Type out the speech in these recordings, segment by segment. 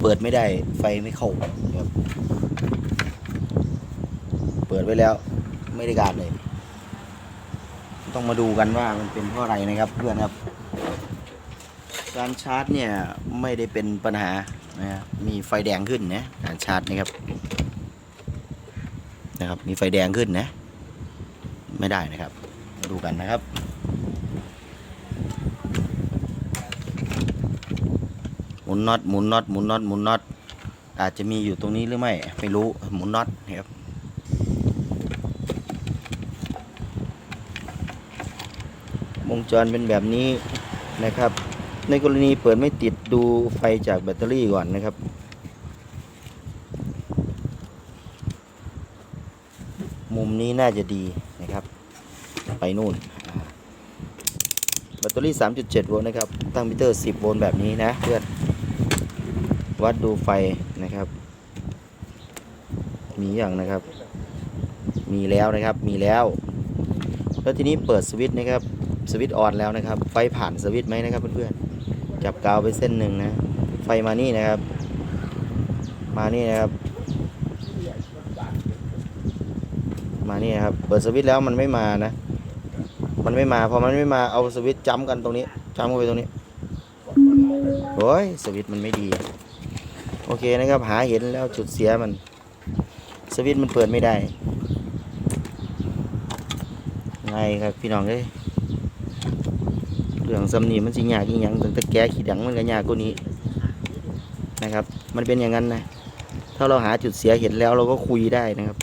เปิดไม่ได้ไฟไม่เข้าครับเปิดไว้แล้วไม่ได้การเลย ต้องมาดูกันว่ามันเป็นเพราะอะไรนะครับเพื่อนครับ การชาร์จเนี่ยไม่ได้เป็นปัญหานะฮะมีไฟแดงขึ้นนะการชาร์จนะครับนะครับ มีไฟแดงขึ้นนะ ไม่ได้นะครับมาดูกันนะครับ ห มุนน็อตหมุนน็อตหมุนน็อตหมุนน็อตอาจจะมีอยู่ตรงนี้หรือไม่ไม่รู้หมุนน็อตนะครับวงจรเป็นแบบนี้นะครับ ในกรณีเปิดไม่ติดดูไฟจากแบตเตอรี่ก่อนนะครับ มุมนี้น่าจะดีนะครับ ไปนู่น แบตเตอรี่ 3.7 โวลต์นะครับ ตั้งมิเตอร์ 10 โวลต์แบบนี้นะเพื่อน วัดดูไฟนะครับ มีอย่างนะครับ มีแล้วนะครับ มีแล้ว แล้วทีนี้เปิดสวิตช์นะครับ สวิตช์ออนแล้วนะครับ ไฟผ่านสวิตช์ไหมนะครับเพื่อนๆ จับกาวไปเส้นหนึ่งนะ ไฟมานี่นะครับ มานี่นะครับ มานี่นะครับ เปิดสวิตช์แล้วมันไม่มานะ มันไม่มาพอมันไม่มาเอาสวิตช์จ้ำกันตรงนี้จ้ำเข้าไปตรงนี้โอ้ยสวิตช์มันไม่ดี โอเคนะครับหาเห็นแล้วจุดเสียมัน สวิตช์มันเปิดไม่ได้ไงครับพี่น้องเอ้ยเรื่องสำนีมันสิยากอีหยังตั้งแต่แก้ขีดดังมันก็ยากกว่านี้นะครับ มันเป็นอย่างนั้นนะถ้าเราหาจุดเสียเห็นแล้วเราก็คุยได้นะครับ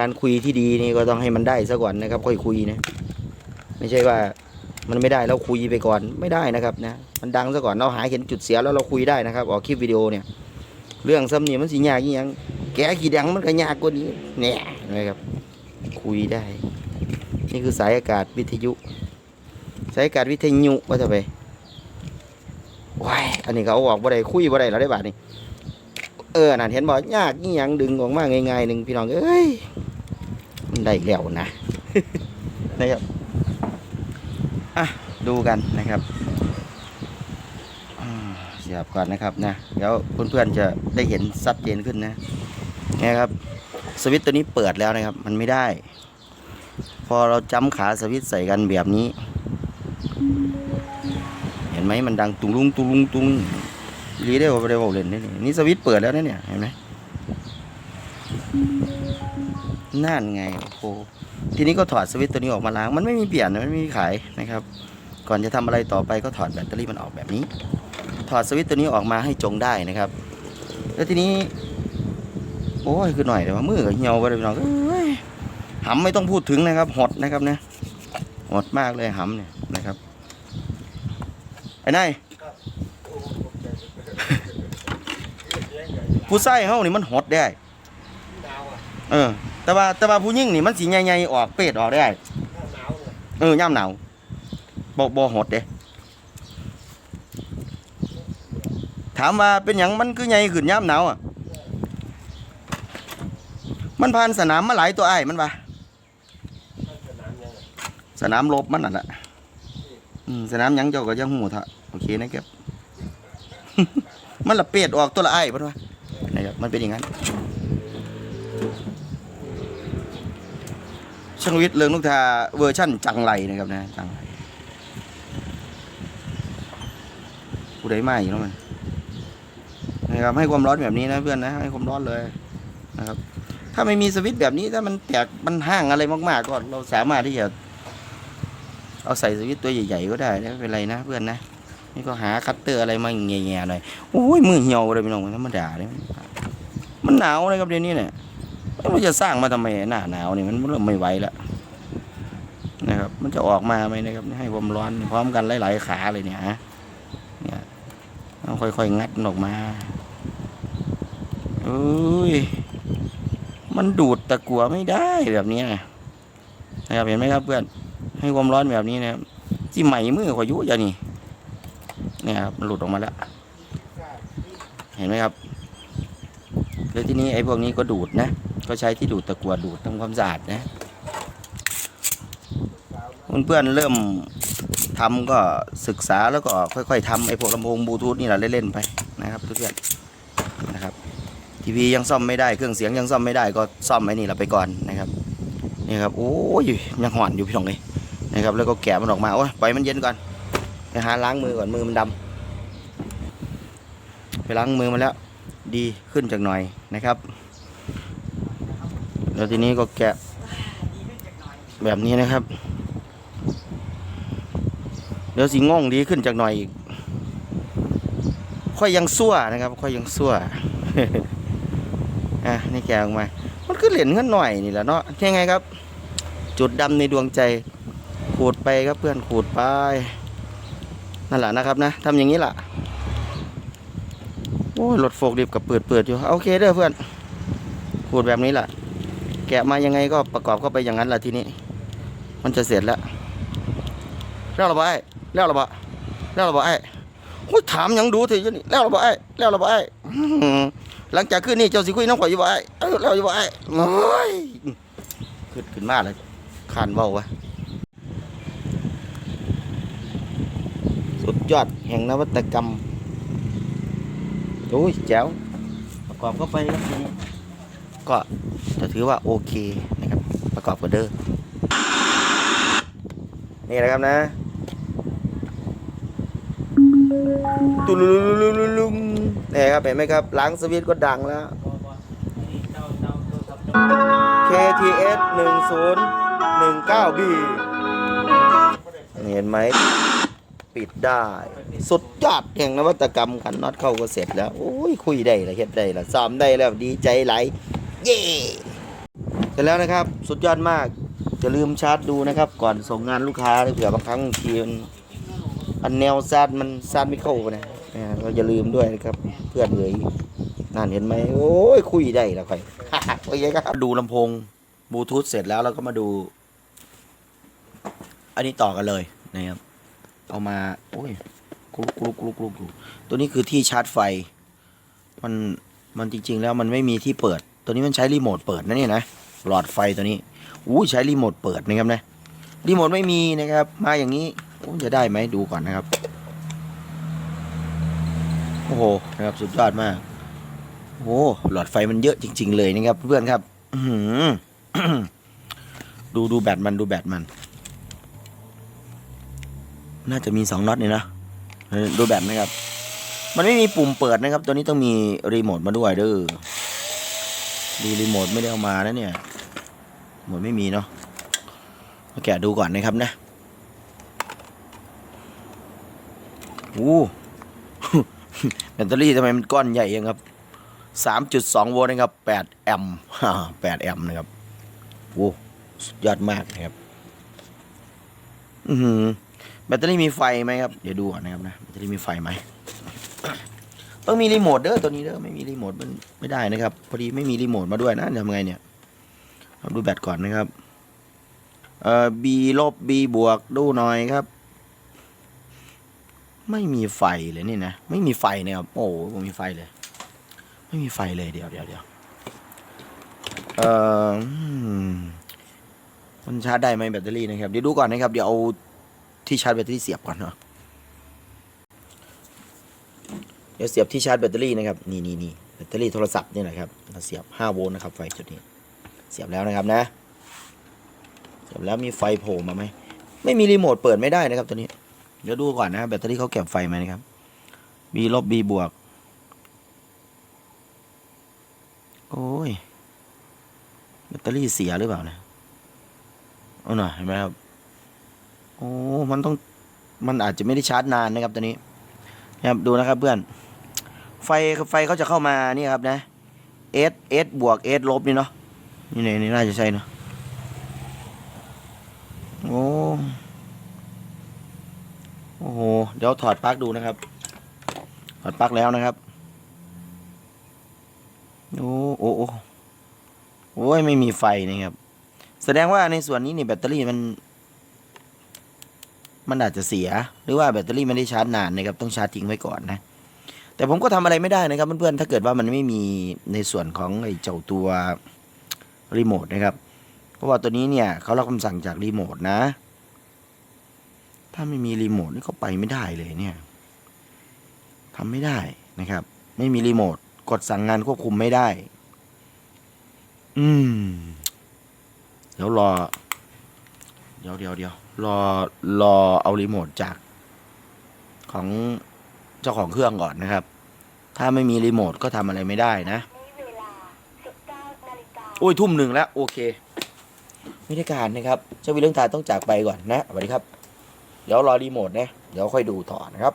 การคุยที่ดีนี่ก็ต้องให้มันได้ซะก่อนนะครับ ค่อยคุยนะ ไม่ใช่ว่ามันไม่ได้แล้วคุยไปก่อนไม่ได้นะครับนะมันดังซะก่อนเราหาเห็นจุดเสียแล้วเราคุยได้นะครับออกคลิปวิดีโอเนี่ย เรื่องซ้ำนี่มันสิยากอีหยังแกขี่ดังมันก็ยากกว่านี้เนี่ยนะครับ คุยได้ นี่คือสายอากาศวิทยุ สายอากาศวิทยุว่าจะไปว้ายอันนี้เขาออกบ่ได้คุยบ่ได้แล้วได้บาทนี่เออนั่นเห็นบ่ยากอีหยังดึงออกมาง่ายๆหนึ่งพี่น้องเอ้ย ได้แล้วนะนะครับอะดูกันนะครับอ่าเสียบก่อนนะครับนะเดี๋ยวเพื่อนๆจะได้เห็นชัดเจนขึ้นนะนะครับ สวิตช์ตัวนี้เปิดแล้วนะครับ มันไม่ได้ พอเราจ้ำขาสวิตช์ใส่กันแบบนี้ เห็นไหมมันดังตุงลุงตุงลุงตุงรีได้ว่าไปได้ว่าเล่นนี่นี่สวิตช์เปิดแล้วนะเนี่ยเห็นไหม นั่นไงโอ้โหทีนี้ก็ถอดสวิตช์ตัวนี้ออกมาล้าง มันไม่มีเปลี่ยนมันไม่มีขายนะครับ ก่อนจะทำอะไรต่อไปก็ถอดแบตเตอรี่มันออกแบบนี้ ถอดสวิตช์ตัวนี้ออกมาให้จงได้นะครับ แล้วทีนี้โอ้ยคือหน่อยแต่ว่ามือก็เหี่ยวไปเลยพี่น้องเอ้ยหำไม่ต้องพูดถึงนะครับ หดนะครับเนะหดมากเลยหำเนี่ยนะครับไอ้นายผู้ใส่เฮานี่มันหดได้เออ แต่ว่าแต่ว่าผู้หญิงนี่มันสีใหญ่ๆออกเป็ดออกได้เออย่ำหนาวบ่บ่หดเด้ถามว่าเป็นหยังมันคือใหญ่ขึ้นย่ำหนาวอะมันผ่านสนามมาหลายตัวไอ้ายมันปะสนามรบมันน่ะแหละอืมสนามหยังเจ้าก็ยังหูเถอะโอเคนะครับมันละเปียดออกตัวละไอ้ายมันวะนะครับมันเป็นอย่างนั้น ช่างวิทย์เรืองลูกทาเวอร์ชั่นจังไรนะครับนะจังไรผู้ใดมาอีกแล้วมันนะครับให้ความร้อนแบบนี้นะเพื่อนนะให้ความร้อนเลยนะครับ ถ้าไม่มีสวิตช์แบบนี้ถ้ามันแตกมันห้างอะไรมาก ๆ ก็เราสามารถที่จะเอาใส่สวิตช์ตัวใหญ่ๆก็ได้นะไม่เป็นไรนะเพื่อนนะนี่ก็หาคัตเตอร์อะไรมาแง่ๆหน่อยโอ้ยมือเหี่ยวเลยพี่น้องธรรมดาเลยมันหนาวเลยครับเดี๋ยวนี้เนี่ย มันจะสร้างมาทำไมหน้าหนาวนี่มันเริ่มไม่ไหวแล้วนะครับ มันจะออกมาไหมนะครับให้ความร้อนพร้อมกันหลายๆขาเลยเนี่ยฮะเนี่ยต้องค่อยๆงัดออกมาเอ้ยมันดูดตะกัวไม่ได้แบบนี้นะนะครับเห็นไหมครับเพื่อนให้ความร้อนแบบนี้นะครับที่ใหม่มือขอยุอย่านี่เนี่ยครับมันหลุดออกมาแล้ว เห็นไหมครับแล้วที่นี้ไอ้พวกนี้ก็ดูดนะ ก็ใช้ที่ดูดตะกัวดูดทำความสะอาดนะเพื่อนๆเริ่มททำก็ศึกษาแล้วก็ค่อยๆทำไอ้พวกลำโพงบลูทูธนี่แหละเล่นๆไปนะครับทุกเพื่อนนะครับทีวียังซ่อมไม่ได้เครื่องเสียงยังซ่อมไม่ได้ก็ซ่อมไอ้นี่แหละไปก่อนนะครับนี่ครับโอ้ยยังห่อนอยู่พี่น้องเลยนะครับแล้วก็แกะมันออกมาโอ้ยปล่อยมันเย็นก่อนไปหาล้างมือก่อนมือมันดำไปล้างมือมาแล้ว ดีขึ้นจากหน่อยนะครับ แล้วทีนี้ก็แกะแบบนี้นะครับ เดี๋ยวสิง่องดีขึ้นจากหน่อยอีก ค่อยยังซั่วนะครับ ค่อยยังซั่วอะนี่แกะออกมา มันคือเหรียญขึ้นหน่อยนี่แหละเนาะยังไงครับ จุดดำในดวงใจ ขูดไปครับเพื่อนขูดไปนั่นแหละนะครับนะทำอย่างนี้ล่ะโอ้ยรถโฟกดิบกับเปิดเปิดอยู่ โอเคเด้อเพื่อนขูดแบบนี้แหละ แกะมายังไงก็ประกอบเข้าไปอย่างนั้นแหละทีนี้ มันจะเสร็จแล้วแล้วเระบายแล้วเระบาแล้วเระบายโอ้ยถามยังดูเถอะอยู่นี่แล้วเระบายแล้วเระบายอื้อหือหลังจากขึ้นนี่เจ้าสิคุยน้องข่อยอยู่บ่ไอ้เออแล้วอยู่บ่ไอ้โอ้ยขึ้นขึ้นมากเลยคานเบาวะสุดยอดแห่งนวัตกรรมโอ้ยแจ๋วประกอบเข้าไปครับทีนี้ก็จะ ถือว่าโอเคนะครับ ประกอบกันเด้อนี่นะครับนะตุลุลุลุลุลุมนี่ครับเห็นไหมครับล้างสวิตก็ดังแล้ว KTS 1019B เห็นไหมปิดได้ สุดยอดแห่งนวัตกรรมกันน็อตเข้าก็เสร็จแล้ว โอ้ย คุยได้แล้วเฮ็ดได้แล้วซ้อมได้แล้วดีใจไหลาย เย่เส ร็จแล้วนะครับ สุดยอดมากอย่าลืมชาร์จดูนะครับ ก่อนส่งงานลูกค้าเผื่อบางครั้งบางทีมันอันแนวซาดมันซาดไม่เข้านะนะเราอย่าลืมด้วยนะครับ เพื่อนเลยนั่นเห็นไหมโอ้ยคุยได้ล้วค่อยโอเคครับดูลำโพงบลูทูธเสร็จแล้วเราก็มาดู อันนี้ต่อกันเลยนะครับ เอามาโอ้ยกรุกกรุกกรุกกรุกกรุกตัวนี้คือที่ชาร์จไฟ มันมันจริง ๆ แล้วมันไม่มีที่เปิด ตัวนี้มันใช้รีโมทเปิดนะเนี่ยนะ หลอดไฟตัวนี้อู้ใช้รีโมทเปิดนะครับนะรีโมทไม่มีนะครับ มาอย่างนี้จะได้ไหมดูก่อนนะครับ โอ้โหนะครับสุดยอดมากโอ้หลอดไฟมันเยอะจริง ๆ เลยนะครับ เพื่อนครับอืดูดูแบตมันดูแบตมัน น่าจะมีสองน็อตนี่นะดูแบตนะครับ มันไม่มีปุ่มเปิดนะครับ ตัวนี้ต้องมีรีโมทมาด้วยเด้อ ดูรีโมทไม่ได้เอามานะเนี่ยหมดไม่มีเนาะมาแกะดูก่อนนะครับนะโอ้แบตเตอรี่ทำไมมันก้อนใหญ่ยังครับสามจุดสองโวลต์นะครับแปดแอมป์แปดแอมป์นะครับโอ้สุดยอดมากนะครับ อือหือแบตเตอรี่มีไฟไหมครับ เดี๋ยวดูก่อนนะครับนะ แบตเตอรี่มีไฟไหม ต้องมีรีโมทเด้อตัวนี้เด้อไม่มีรีโมทมันไม่ได้นะครับ พอดีไม่มีรีโมทมาด้วยนะทำไงเนี่ยดูแบตก่อนนะครับเอ่อ B ลบ B บวกดูหน่อยครับ ไม่มีไฟเลยนี่นะไม่มีไฟนะครับโอ้โหไม่มีไฟเลย ไม่มีไฟเลยเดี๋ยวเดี๋ยวเดี๋ยวเอ่อมันชาร์จได้ไหมแบตเตอรี่นะครับเดี๋ยวดูก่อนนะครับเดี๋ยวเอาที่ชาร์จแบตเตอรี่เสียบก่อนเนาะ เดี๋ยวเสียบที่ชาร์จแบตเตอรี่นะครับนี่นี่นี่แบตเตอรี่โทรศัพท์นี่แหละครับเราเสียบ 5 โวลต์นะครับไฟจุดนี้ เสียบแล้วนะครับนะ เสียบแล้วมีไฟโผล่มาไหมไม่มีรีโมทเปิดไม่ได้นะครับตัวนี้ เดี๋ยวดูก่อนนะแบตเตอรี่เขาเก็บไฟไหมนะครับ B ลบ B บวก โอ้ยแบตเตอรี่เสียหรือเปล่านะเอาหน่อยเห็นไหมครับโอ้ มันต้อง มันอาจจะไม่ได้ชาร์จนานนะครับตัวนี้นะครับดูนะครับเพื่อน ไฟไฟเขาจะเข้ามานี่ครับนะ S S บวก S ลบนี่เนาะนี่นี่นี่น่าจะใช่เนาะโอ้โอ้โห เดี๋ยวถอดปลั๊กดูนะครับ ถอดปลั๊กแล้วนะครับ โอ้โอ้โอ้โอ้ยไม่มีไฟนะครับ แสดงว่าในส่วนนี้นี่แบตเตอรี่มัน มันอาจจะเสีย หรือว่าแบตเตอรี่ไม่ได้ชาร์จนานนะครับ ต้องชาร์จทิ้งไว้ก่อนนะ แต่ผมก็ทำอะไรไม่ได้นะครับเพื่อนๆถ้าเกิดว่ามันไม่มีในส่วนของไอ้เจ้าตัวรีโมทนะครับ เพราะว่าตัวนี้เนี่ยเขารับคำสั่งจากรีโมทนะถ้าถ้าไม่มีรีโมทนี่เขาไปไม่ได้เลยเนี่ยทำไม่ได้นะครับ ไม่มีรีโมทกดสั่งงานควบคุมไม่ได้ อืม เดี๋ยวรอ เดี๋ยวเดี๋ยวเดี๋ยวรอรอเอารีโมทจากของ เจ้าของเครื่องก่อนนะครับ ถ้าไม่มีรีโมทก็ทำอะไรไม่ได้นะนี่เวลา19นาฬิกาโอ้ยทุ่มหนึ่งแล้ว โอเค ไม่ได้การนะครับเจ้าวิเรื่องตาต้องจากไปก่อนนะสวัสดีครับ เดี๋ยวรอรีโมทนะ เดี๋ยวค่อยดูต่อนะครับ